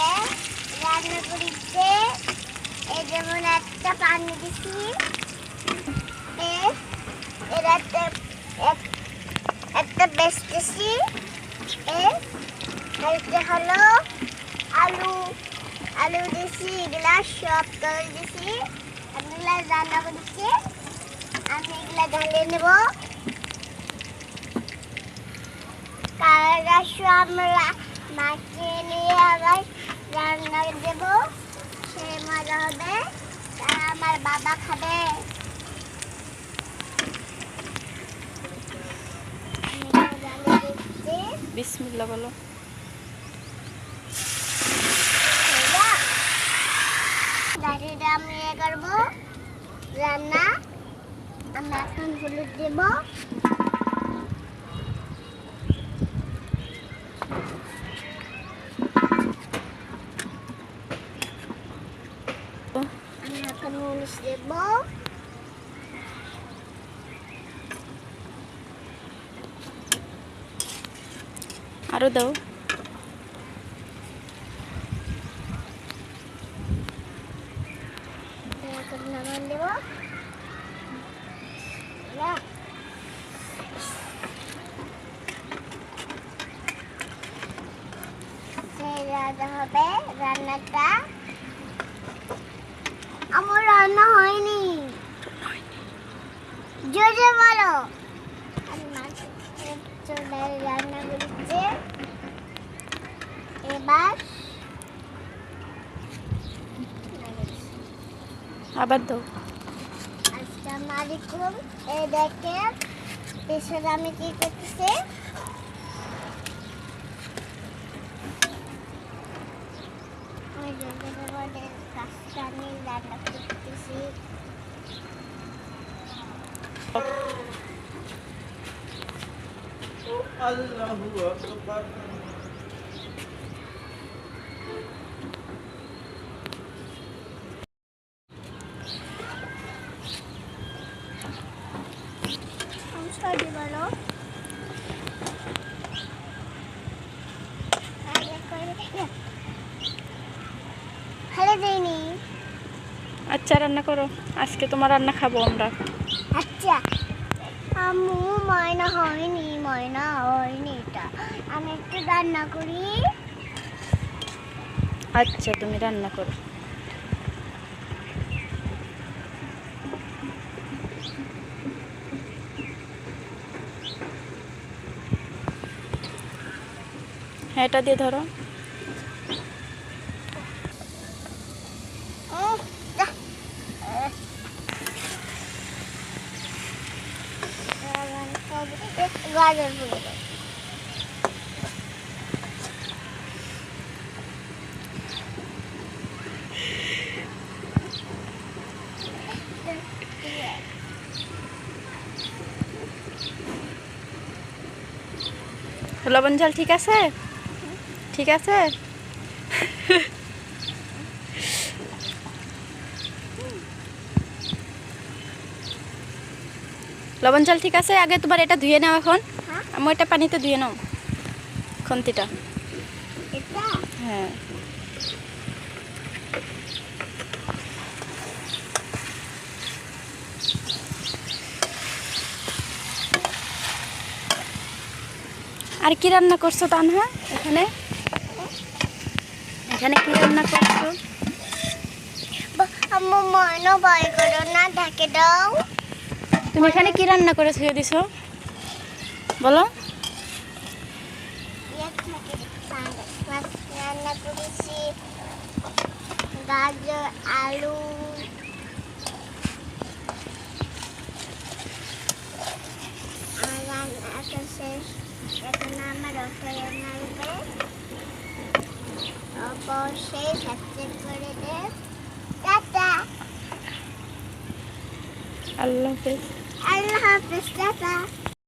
যে রান্না করিতে এই যেমন একটা পানি দিছি। এর একটা, এক- একটা বেচতেছি এ হলো আলু আলু দিছি, এগুলা সব করে দিছি। এগুলা রান্না করেছি। আমি এগুলা ঢালিয়ে নেব। কারাগাসু আমরা মাকে নিয়ে আবার রান্না দেব সে মজা হবে তারা আমার বাবা খাবে। বিসমিল্লা বলো। দাঁড়িয়ে আমি ইয়ে করব রান্না। আমি এখন হলুদ দেব আমি এখন হলুদ দেব আরও দাও আমি এখন লবণ দেব না। সেই রান্না হবে রান্নাটা আমার রান্না হয়নি। জোরে বলো। রান্না করেছি এবার আবার দাও। আসসালামু আলাইকুম এই দেখেন পেছনে আমি কি করতেছি? আমি যোগের মধ্যে কাজটা নিয়ে রান্না করতেছি নমস্কার বলো হ্যালো দিনি আচ্ছা রান্না করো। আজকে তোমার রান্না খাব আমরা। আচ্ছা আম্মু ময়না হয়নি ময়না হয়নি এটা। আমি একটু রান্না করি। আচ্ছা তুমি রান্না করো। হ্যাঁ এটা দিয়ে ধরো। লবণ ঝাল ঠিক আছে? ঠিক আছে? লবণ ঝাল ঠিক আছে আগে তোমার এটা ধুয়ে নাও এখন। হ্যাঁ। আমি এটা পানিতে ধুয়ে নাও খন্তিটা। হ্যাঁ। আর কি রান্না করছ তানহা এখানে? এখানে কি রান্না করছ? বা- আম্মু ময়না ভয় করো না ঢাকে দাও। তুমি এখানে কি রান্না করে ছুঁয়ে দিছো? বলো। রান্না গাজর আলু আমার রান্না করে টাটা আল্লাহ হাফেজ। আল্লাহ হাফিজ টাটা